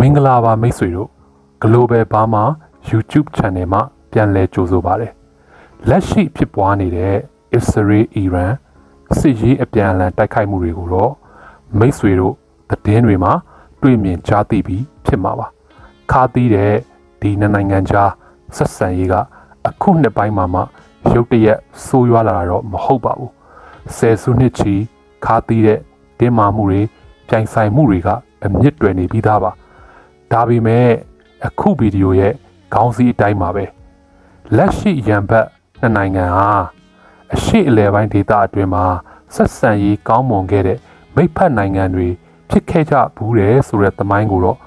မင်္ဂလာပါမိတ်ဆွေတို့ Global Burma YouTube Channel မှာပြန်လည်ကြိုဆိုပါရစေလက်ရှိဖြစ်ပွားနေတဲ့ Israel Iran စစ်ရေးအပြန်အလှန်တိုက်ခိုက်မှုတွေကိုတော့မိတ်ဆွေတို့သတင်းတွေမှာတွေ့မြင်ကြားသိပြီးဖြစ်မှာပါခါသီးတဲ့ဒီနှစ်နိုင်ငံကြားဆက်ဆံရေးကအခုနှစ်ပိုင်းမှာမှရုတ်တရက်ဆိုးရွားလာတာတော့မဟုတ်ပါဘူးဆယ်စုနှစ်ချီခါသီးတဲ့တင်းမာမှုတွေပြိုင်ဆိုင်မှုတွေကအမြင့်တွယ်နေပြီးသားပါ ဒါပေမဲ့အခုဗီဒီယိုရဲ့ခေါင်းစည်းအတိုင်းပါပဲလက်ရှိရန်ဘတ်နှစ်နိုင်ငံဟာအရှိအလဲပိုင်းဒေသအတွင်းမှာဆက်ဆံရေးကောင်းမွန်ခဲ့တဲ့မိဖက်နိုင်ငံတွေဖြစ်ခဲ့ကြဘူးတယ်ဆိုတဲ့သမိုင်းကိုတော့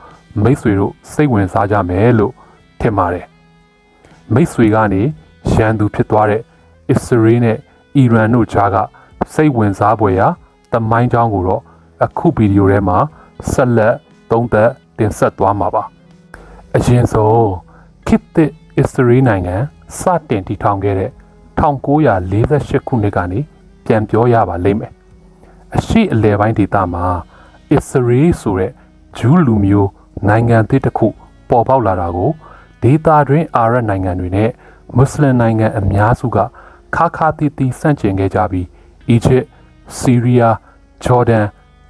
မိတ်ဆွေတို့စိတ်ဝင်စားကြမယ်လို့ထင်ပါတယ်မိတ်ဆွေကနေရန်သူဖြစ်သွားတဲ့အစ္စရေးနဲ့အီရန်တို့ကြားကစိတ်ဝင်စားဖွယ်ရာသမိုင်းကြောင်းကိုတော့အခုဗီဒီယိုထဲမှာဆက်လက်သုံးသပ် တင်ဆက်သွားမှာပါအရင်ဆုံးခေတ်သစ်အစ္စရေးနိုင်ငံစတင်တည်ထောင်ခဲ့တဲ့1948ခုနှစ်ကနေပြန်ပြောရပါလိမ့်မယ်အရှိအလဲပိုင်းဒေသမှာအစ္စရေးဆိုတဲ့ဂျူးလူမျိုးနိုင်ငံသစ်တစ်ခုပေါ်ပေါက်လာတာကိုဒေသတွင်းအာရပ်နိုင်ငံတွေနဲ့မွတ်စလင်နိုင်ငံအများစုကခါခါတီတီဆန့်ကျင်ခဲ့ကြပြီးအီဂျစ်ဆီးရီးယားဂျော်ဒန်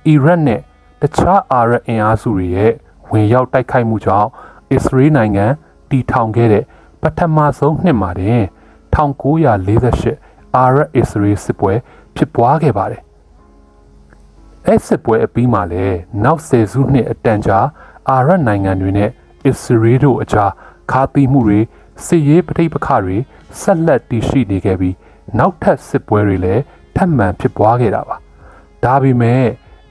အီရတ်နဲ့တခြားအာရပ်အင်အားစုတွေရဲ့ ဝင်ရောက်တိုက်ခိုက်မှုကြောင့်အစ္စရေးနိုင်ငံတည်ထောင်ခဲ့တဲ့ပထမဆုံးနှစ်မှာတင်1948အာရပ်အစ္စရေးစစ်ပွဲဖြစ်ပွားခဲ့ပါတယ်။အဲစစ်ပွဲအပြီးမှာလည်းနောက်ဆယ်စုနှစ်အတန်ကြာအာရပ်နိုင်ငံတွေနဲ့အစ္စရေးတို့အကြားခါသီးမှုတွေစစ်ရေးပဋိပက္ခတွေဆက်လက်တည်ရှိနေခဲ့ပြီးနောက်ထပ်စစ်ပွဲတွေလည်းထပ်မံဖြစ်ပွားခဲ့တာပါ။ဒါပေမဲ့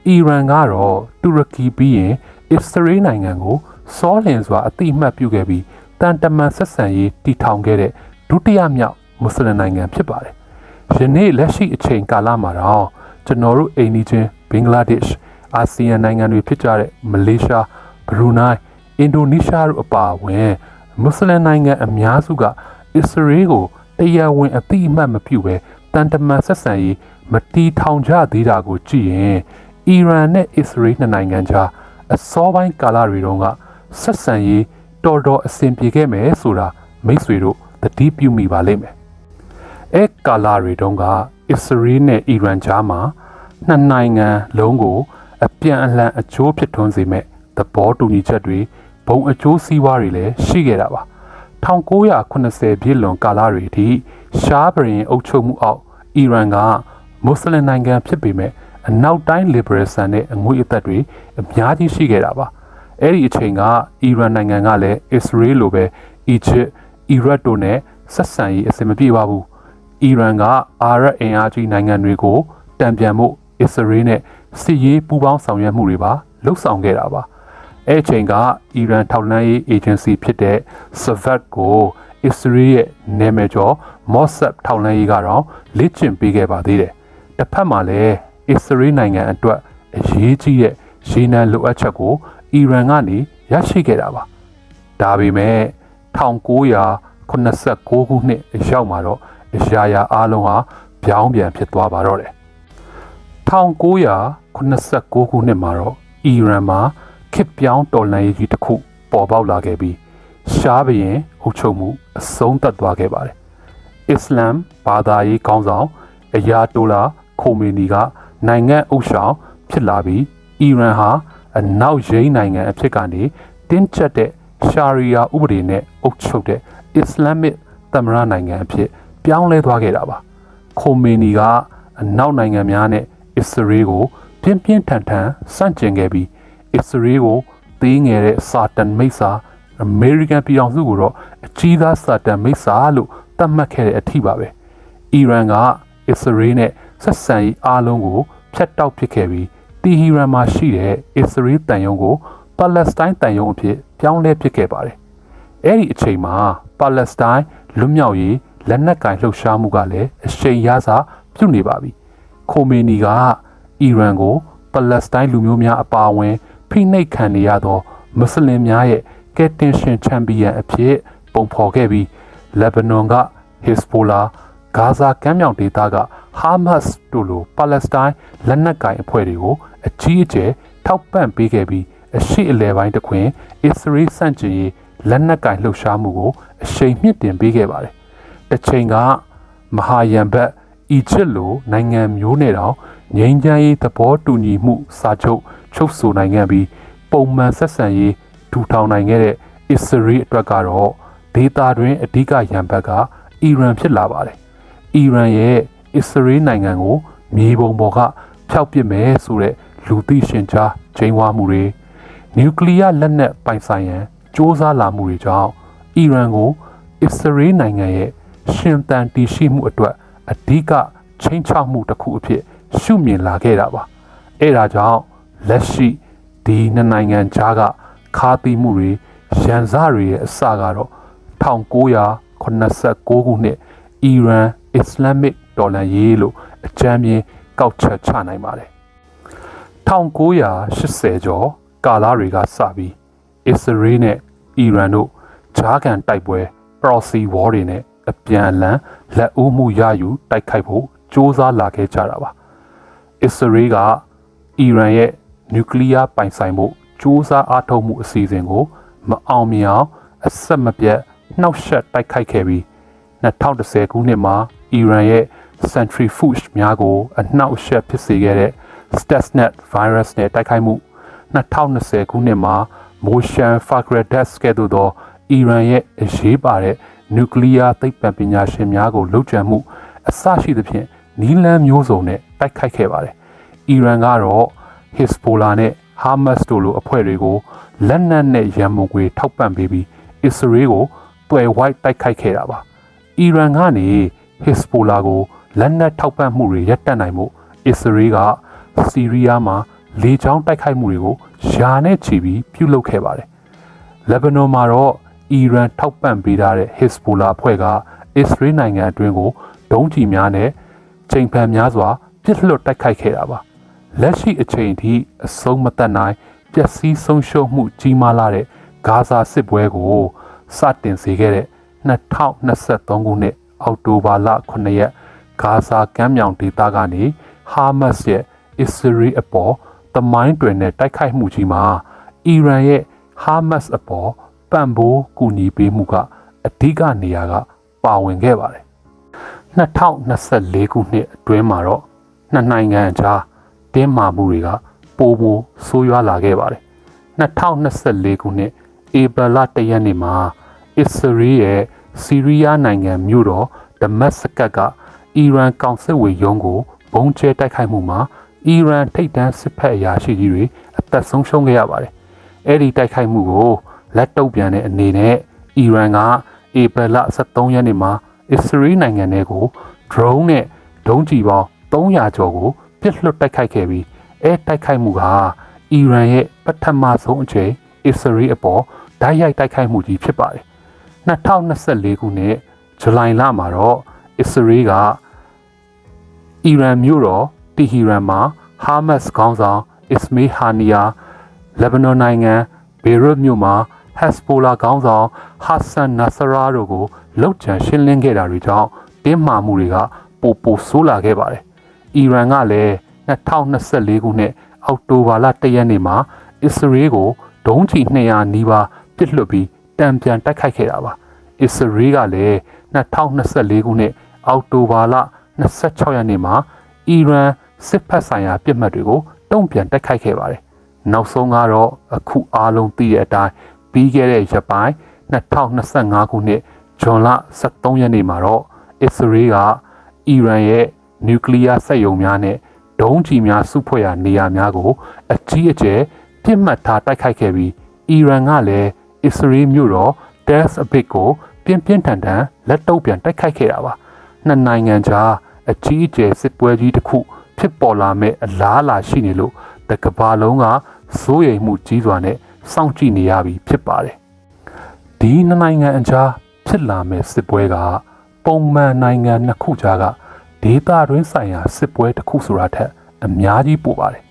အီရန်ကတော့တူရကီပြီးရင် အစ္စရေးနိုင်ငံကိုစောလင်စွာအတိအမှတ်ပြုခဲ့ပြီးတန်တမန်ဆက်ဆံရေးတည်ထောင်ခဲ့တဲ့ဒုတိယမြောက်မွတ်စလင်နိုင်ငံဖြစ်ပါတယ်။ယနေ့လက်ရှိအချိန်ကာလမှာတော့ကျွန်တော်တို့အိမ်နီးချင်းဘင်္ဂလားဒေ့ရှ်အာဆီယံနိုင်ငံတွေဖြစ်ကြတဲ့မလေးရှားဘရူနိုင်းအင်ဒိုနီးရှားတို့အပါအဝင်မွတ်စလင်နိုင်ငံအများစုကအစ္စရေးကိုတရားဝင်အတိအမှတ်မပြုဘဲတန်တမန်ဆက်ဆံရေးမတီထောင်ကြသေးတာကိုကြည့်ရင်အီရန်နဲ့အစ္စရေးနှစ်နိုင်ငံကြား အစောပိုင်းကာလတွေတုန်းကဆက်ဆံရေးတော်တော်အဆင်ပြေခဲ့မယ်ဆိုတာမိတ်ဆွေတို့သတိပြုမိပါလိမ့်မယ်။အဲကာလတွေတုန်းကအစ္စရေးနဲ့အီရန်ကြားမှာနှစ်နိုင်ငံလုံးကို အပြန်အလှန်အကျိုးဖြစ်ထွန်းစေမဲ့သဘောတူညီချက်တွေဘုံအကျိုးစီးပွားတွေလည်းရှိခဲ့တာပါ1980ပြည့်လွန်ကာလတွေအထိရှားဘရင်အုပ်ချုပ်မှုအောက်အီရန်ကမွတ်စလင်နိုင်ငံဖြစ်ပေမဲ့ အနောက်တိုင်း liberal ဆန်တဲ့အငွေအသက်တွေအများကြီးရှိခဲ့တာပါအဲ့ဒီအချိန်ကအီရန်နိုင်ငံကလည်းအစ္စရေးလိုပဲအီဂျစ်အီရတ်တို့နဲ့ဆက်ဆံရေးအဆင်မပြေပါဘူးအီရန်ကအာရပ်အင်အားကြီးနိုင်ငံတွေကိုတံပြန်မှုအစ္စရေးနဲ့စစ်ရေးပူးပေါင်းဆောင်ရွက်မှုတွေပါလှုပ်ဆောင်ခဲ့တာပါအဲ့ချိန်ကအီရန်ထောက်လှမ်းရေးအေဂျင်စီဖြစ်တဲ့ SVAT ကိုအစ္စရေးရဲ့နာမည်ကျော် Mossad ထောက်လှမ်းရေးကတော့လေ့ကျင့်ပေးခဲ့ပါသေးတယ်တစ်ဖက်မှာလည်း အစ္စရေးနိုင်ငံအတွက်အရေးကြီးတဲ့ရေနံလိုအပ်ချက်ကိုအီရန်ကနေရရှိခဲ့တာပါဒါပေမဲ့1989ခုနှစ်အရောက်မှာတော့အရာရာအားလုံးဟာပြောင်းပြန်ဖြစ်သွားပါတော့တယ်1989ခုနှစ်မှာတော့အီရန်မှာခစ်ပြောင်းတော်လှန်ရေးကြီးတစ်ခုပေါ်ပေါက်လာခဲ့ပြီးရှားဘရင်အုပ်ချုပ်မှုအဆုံးသတ်သွားခဲ့ပါတယ်အစ္စလမ်ဘာသာရေးခေါင်းဆောင်အယာတိုလာခိုမီနီက နိုင်ငံအုပ်ဆောင်ဖြစ်လာပြီးအီရန်ဟာအနောက်ရိန်းနိုင်ငံအဖြစ်ကနေတင်းကျပ်တဲ့ရှာရီယာဥပဒေနဲ့အုပ်ချုပ်တဲ့အစ္စလာမစ်သမ္မတနိုင်ငံအဖြစ်ပြောင်းလဲသွားခဲ့တာပါခိုမီနီကအနောက်နိုင်ငံများနဲ့အစ္စရေးကိုပြင်းပြင်းထန်ထန်စန့်ကျင်ခဲ့ပြီးအစ္စရေးကိုသေးငယ်တဲ့စာတန်မိတ်ဆာအမေရိကန်ပြည်ထောင်စုကိုတော့အကြီးသားစာတန်မိတ်ဆာလို့သတ်မှတ်ခဲ့တဲ့အထိပါပဲအီရန်ကအစ္စရေးနဲ့ ဆက်ဆံရေးအားလုံးကိုဖျက်တောက်ပစ်ခဲ့ပြီးတီဟီရန်မှာရှိတဲ့အစ္စရေးတန်ယုံကိုပါလက်စတိုင်းတန်ယုံအဖြစ်ပြောင်းလဲပစ်ခဲ့ပါတယ်အဲ့ဒီအချိန်မှာပါလက်စတိုင်းလွတ်မြောက်ရေးလက်နက်ကင်လှုပ်ရှားမှုကလည်းအရှိန်ရစာပြုတ်နေပါပြီခိုမီနီကအီရန်ကိုပါလက်စတိုင်းလူမျိုးများအပါအဝင်ဖိနှိပ်ခံနေရသောမွတ်စလင်များရဲ့ကယ်တင်ရှင်ချန်ပီယံအဖြစ်ပုံဖော်ခဲ့ပြီးလက်ဘနွန်ကဟစ်စပိုလာ ဂါဇာကမ်းမြောင်ဒေသကဟာမတ်စ်တို့လိုပါလက်စတိုင်းလက်နက်ကိုင်အဖွဲ့တွေကိုအကြီးအကျယ်ထောက်ပံ့ပေးခဲ့ပြီးအရှိအလဲပိုင်းတစ်ခွင်အစ္စရေးစန့်ကျင်ရေးလက်နက်ကင်လှုပ်ရှားမှုကိုအရှိန်မြင့်တင်ပေးခဲ့ပါတယ်။တစ်ချိန်ကမဟာယံဘတ်အီဂျစ်လိုနိုင်ငံမျိုးနဲ့တောင်ငြိမ်းချမ်းရေးသဘောတူညီမှုစာချုပ်ချုပ်ဆိုနိုင်ခဲ့ပြီးပုံမှန်ဆက်ဆံရေးထူထောင်နိုင်ခဲ့တဲ့အစ္စရေးအတွက်ကတော့ဒေသတွင်းအဓိကရန်ဘတ်ကအီရန်ဖြစ်လာပါတယ်။ အီရန်ရဲ့အစ္စရေးနိုင်ငံကိုမြေပုံပေါ်ကဖျောက်ပစ်မယ်ဆိုတဲ့လူသိရှင်ကြားချိန်ဝါမှုတွေနျူကလ িয়ার လက်နက်ပိုင်ဆိုင်ရန်စ조사လာမှုတွေကြောင့်အီရန်ကိုအစ္စရေးနိုင်ငံရဲ့ရှင်သန်တည်ရှိမှုအတွက်အဓိကချိန်ချောက်မှုတစ်ခုအဖြစ်ရှုမြင်လာခဲ့တာပါအဲ့ဒါကြောင့်လက်ရှိဒီနှစ်နိုင်ငံကြားကခါသီးမှုတွေရန်စတွေရဲ့အစကတော့1989ခုနှစ်အီရန် အစ္စလာမစ်ဒေါ်လာရေးလို့အကြမ်းမြင်ကောက်ချက်ချနိုင်ပါတယ်1980ကျော်ကာလတွေကစပြီးအစ္စရေးနဲ့အီရန်တို့ဂျာကန်တိုက်ပွဲ proxy war တွေနဲ့အပြန်အလှန်လက်ဦးမှုရယူတိုက်ခိုက်ဖို့စ조사လာခဲ့ကြတာပါအစ္စရေးကအီရန်ရဲ့နျူကလ িয়ার ပိုင်ဆိုင်မှုစ조사အားထုတ်မှုအစီအစဉ်ကိုမအောင်မြင်အောင်အဆက်မပြတ်နှောက်ယှက်တိုက်ခိုက်ခဲ့ပြီး2010ခုနှစ်မှာ အီရန်ရဲ့ centrifuge များကိုအနှောက်အယှက်ဖြစ်စေခဲ့တဲ့ Stuxnet virus နဲ့တိုက်ခိုက်မှု2020ခုနှစ်မှာ Motion Fakhreddin ကဲ့သို့သောအီရန်ရဲ့အရေးပါတဲ့နျူကလ িয়ার သိပ္ပံပညာရှင်များကိုလှုပ်ကြံမှုအစရှိသဖြင့်နီလန်မျိုးစုံနဲ့တိုက်ခိုက်ခဲ့ပါတယ်။အီရန်ကတော့ Hezbollah နဲ့ Hamas တို့လိုအဖွဲ့တွေကိုလက်နက်နဲ့ရန်မုံတွေထောက်ပံ့ပေးပြီးအစ္စရေးကိုတွယ်ဝိုက်တိုက်ခိုက်ခဲ့တာပါ။အီရန်ကနေ Hezbollah ကိုလက်နက်ထောက်ပံ့မှုတွေရပ်တန့်နိုင်မှုအစ္စရေးကစီးရီးယားမှာလေကြောင်းတိုက်ခိုက်မှုတွေကိုယာနဲ့ချီပြီးပြုလုပ်ခဲ့ပါတယ်။လက်ဘနွန်မှာတော့အီရန်ထောက်ပံ့ပေးထားတဲ့ Hezbollah အဖွဲ့ကအစ္စရေးနိုင်ငံအတွင်းကိုဒုံးကျည်များနဲ့ချိန်ဖန်များစွာပစ်လွတ်တိုက်ခိုက်ခဲ့တာပါ။လက်ရှိအချိန်ထိအဆုံးမတတ်နိုင်ပျက်စီးဆုံးရှုံးမှုကြီးမားလာတဲ့ဂါဇာစစ်ပွဲကိုစတင်စေခဲ့တဲ့2023ခုနှစ် အောက်တိုဘာလ9ရက်ဂါဇာကမ်းမြောင်ဒေသကနေဟာမတ်စ်ရဲ့အစ္စရေးအပေါ်တမိုင်းတွင်နဲ့တိုက်ခိုက်မှုကြီးမှာအီရန်ရဲ့ဟာမတ်စ်အပေါ်ပံ့ပိုးကူညီပေးမှုကအဓိကနေရာကပါဝင်ခဲ့ပါတယ်2024ခုနှစ်အတွင်းမှာတော့နှစ်နိုင်ငံကြားတင်းမာမှုတွေကပိုမိုဆိုးရွားလာခဲ့ပါတယ်2024ခုနှစ်ဧပြီလ1ရက်နေ့မှာအစ္စရေးရဲ့ စီးရီးယားနိုင်ငံမြို့တော်ဒမတ်စကတ်ကအီရန်ကောင်စစ်ဝေရုံးကိုဘုံကျဲတိုက်ခိုက်မှုမှာအီရန်ထိပ်တန်းစစ်ဖက်အရာရှိကြီးတွေအသက်ဆုံးရှုံးခဲ့ရပါတယ်။အဲ့ဒီတိုက်ခိုက်မှုကိုလက်တုပ်ပြန်တဲ့အနေနဲ့အီရန်ကဧပြီလ23ရက်နေ့မှာအစ္စရေးနိုင်ငံထဲကို drone နဲ့ဒုံးကျည်ပေါင်း300ကျော်ကိုပစ်လွတ်တိုက်ခိုက်ခဲ့ပြီးအဲတိုက်ခိုက်မှုကအီရန်ရဲ့ပထမဆုံးအကြိမ်အစ္စရေးအပေါ်ဓာတ်ရိုက်တိုက်ခိုက်မှုကြီးဖြစ်ပါတယ်။ 2024ခုနှစ်ဇူလိုင်လမှာတော့အစ္စရေးကအီရန်မြို့တော်တီဟီရန်မှာဟာမတ်စ်ခေါင်းဆောင်အစ္စမေးဟာနီယာလက်ဘနွန်နိုင်ငံဘေရွတ်မြို့မှာဟက်စပိုလာခေါင်းဆောင်ဟာဆန်နာဆရာတို့ကိုလှုပ်ချန်ရှင်းလင်းခဲ့တာတွေကြောင့်တင်းမာမှုတွေကပိုပိုဆိုးလာခဲ့ပါတယ်။အီရန်ကလည်း2024ခုနှစ်အောက်တိုဘာလ1ရက်နေ့မှာအစ္စရေးကိုဒုံးကျည်200နီးပါးပစ်လွှတ်ပြီးတံပြန်တိုက်ခိုက်ခဲ့တာပါ။ အစ္စရေးကလည်း2024ခုနှစ်အောက်တိုဘာလ26ရက်နေ့မှာအီရန်စစ်ဖက်ဆိုင်ရာပြစ်မှတ်တွေကိုတုံ့ပြန်တိုက်ခိုက်ခဲ့ပါတယ်။နောက်ဆုံးကတော့အခုအားလုံးသိတဲ့အတိုင်းပြီးခဲ့တဲ့ရက်ပိုင်း2025ခုနှစ်ဇွန်လ23ရက်နေ့မှာတော့အစ္စရေးကအီရန်ရဲ့နျူကလ িয়ার စက်ရုံများနဲ့ဒုံးကျည်များစုဖွဲ့ရာနေရာများကို အကြီးအကျယ်ပြစ်မှတ်ထားတိုက်ခိုက်ခဲ့ပြီးအီရန်ကလည်းအစ္စရေးမြို့တော်တက်စ်အဘစ်ကို ပြင်းပြင်းထန်ထန်လက်တုပ်ပြန်တိုက်ခိုက်ခဲ့တာပါနှစ်နိုင်ငံကြားအကြီးအကျယ်စစ်ပွဲကြီးတစ်ခုဖြစ်ပေါ်လာမဲ့အလားအလာရှိနေလို့တကဘာလုံးကစိုးရိမ်မှုကြီးစွာနဲ့စောင့်ကြည့်နေရပြီဖြစ်ပါတယ်ဒီနှစ်နိုင်ငံအကြားဖြစ်လာမဲ့စစ်ပွဲကပုံမှန်နိုင်ငံနှစ်ခုကြားကဒေသတွင်းဆိုင်ရာစစ်ပွဲတစ်ခုဆိုတာထက်အများကြီးပိုပါတယ်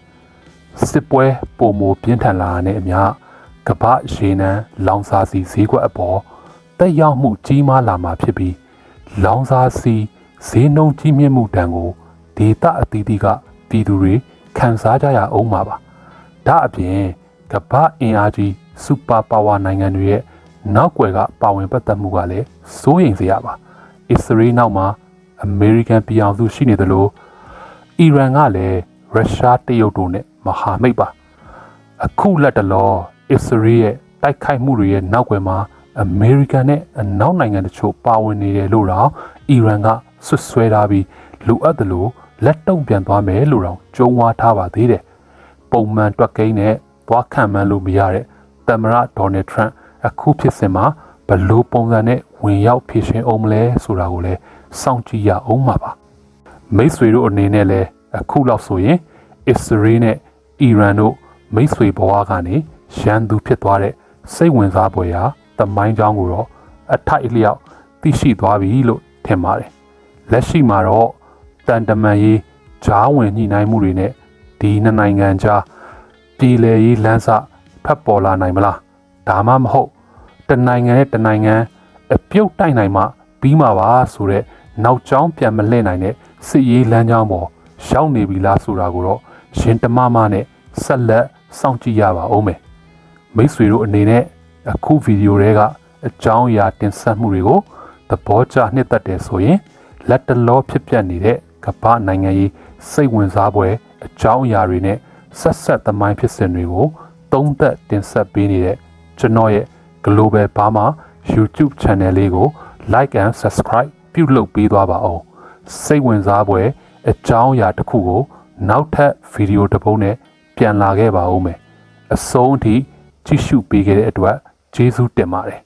စစ်ပွဲပုံမပြင်းထန်လာတဲ့အမျှကပ္ပရေနံလောင်စာစီဈေးကွက်အပေါ် တက်ရောက်မှုကြီးမားလာမှာဖြစ်ပြီးလောင်စာစီဈေးနှုန်းကြီးမြင့်မှုတန်ကိုဒေသအသီးသီးကပြည်သူတွေခံစားကြရအောင်မှာပါဒါအပြင်ကမ္ဘာအင်အားကြီးစူပါပါဝါနိုင်ငံတွေရဲ့နောက်ွယ်ကပါဝင်ပတ်သက်မှုကလည်းစိုးရိမ်စရာပါအစ္စရေးနောက်မှာအမေရိကန်ပြည်အောင်စုရှိနေသလိုအီရန်ကလည်းရုရှားတရုတ်တို့နဲ့မဟာမိတ်ပါအခုလက်တလောအစ္စရေးရဲ့တိုက်ခိုက်မှုတွေရဲ့နောက်ွယ်မှာ အမေရိကန်နဲ့အနောက်နိုင်ငံတချို့ပါဝင်နေတယ်လို့တော့အီရန်ကဆွတ်ဆွဲထားပြီးလိုအပ်တယ်လို့လက်တုံ့ပြန်သွားမယ်လို့တော့ကြုံဝါထားပါသေးတယ်ပုံမှန်တွက်ကိန်းနဲ့သွားခံမှန်းလို့မရတဲ့သမ္မတဒေါ်နယ်ထရန့်အခုဖြစ်စဉ်မှာဘယ်လိုပုံစံနဲ့ဝင်ရောက်ဖြည့်ရှင်အောင်မလဲဆိုတာကိုလည်းစောင့်ကြည့်ရအောင်ပါပါမိတ်ဆွေတို့အနေနဲ့လည်းအခုလောက်ဆိုရင်အစ္စရေးနဲ့အီရန်တို့မိတ်ဆွေဘဝကနေရန်သူဖြစ်သွားတဲ့စိတ်ဝင်စားဖွယ်ရာ တမိုင်းကြောင်းကိုတော့အထိုက်အလျောက်သိရှိသွားပြီလို့ထင်ပါတယ်လက်ရှိမှာတော့တန်တမန်ရေးဂျားဝင်ညှိနှိုင်းမှုတွေနဲ့ဒီနှစ်နိုင်ငံကြားပြည်လည်ရေးလမ်းစဖတ်ပေါ်လာနိုင်မလားဒါမှမဟုတ်တနိုင်ငံနဲ့တနိုင်ငံအပြုတ်တိုက်နိုင်မှပြီးမှာပါဆိုတော့နောက်ကျောင်းပြန်မလှည့်နိုင်တဲ့စစ်ရေးလမ်းကြောင်းပေါ်ရောက်နေပြီလားဆိုတာကိုတော့ရှင်တမမနဲ့ဆက်လက်စောင့်ကြည့်ရပါဦးမယ်မိတ်ဆွေတို့အနေနဲ့ အခုဗီဒီယိုတွေကအကြောင်းအရာတင်ဆက်မှုတွေကိုသဘောကျနှစ်သက်တယ်ဆိုရင်လက်တလောဖြစ်ပျက်နေတဲ့ကမ္ဘာနိုင်ငံရေးစိတ်ဝင်စားပွဲအကြောင်းအရာတွေနဲ့ဆက်ဆက်သမိုင်းဖြစ်စဉ်တွေကိုသုံးသက်တင်ဆက်ပေးနေတဲ့ကျွန်တော်ရဲ့ Global Burma YouTube Channel လေးကို Like and Subscribe ပြုလုပ်ပေးသွားပါအောင်စိတ်ဝင်စားပွဲအကြောင်းအရာတစ်ခုကို နောက်ထပ်ဗီဒီယိုတစ်ပုဒ်နဲ့ပြန်လာခဲ့ပါဦးမယ်အဆုံးအထိကြည့်ရှုပေးခဲ့တဲ့အတွက် ကျေးဇူးတင်ပါတယ်